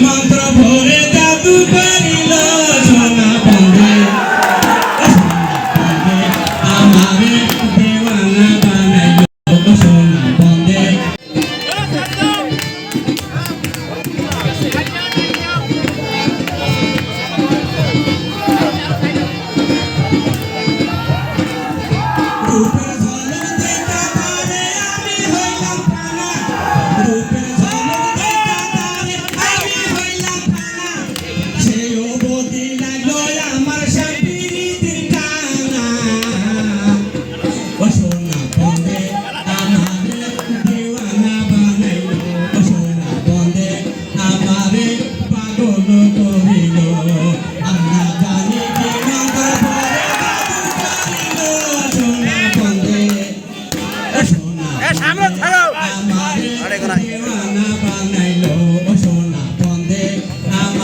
mantra.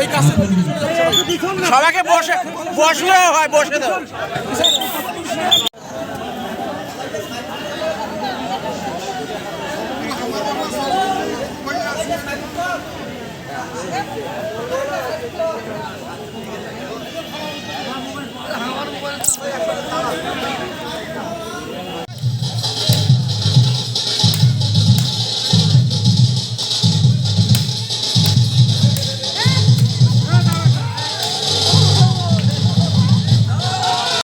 এই সবাই। সবাইকে বসে বসলেও হয় বসে দাও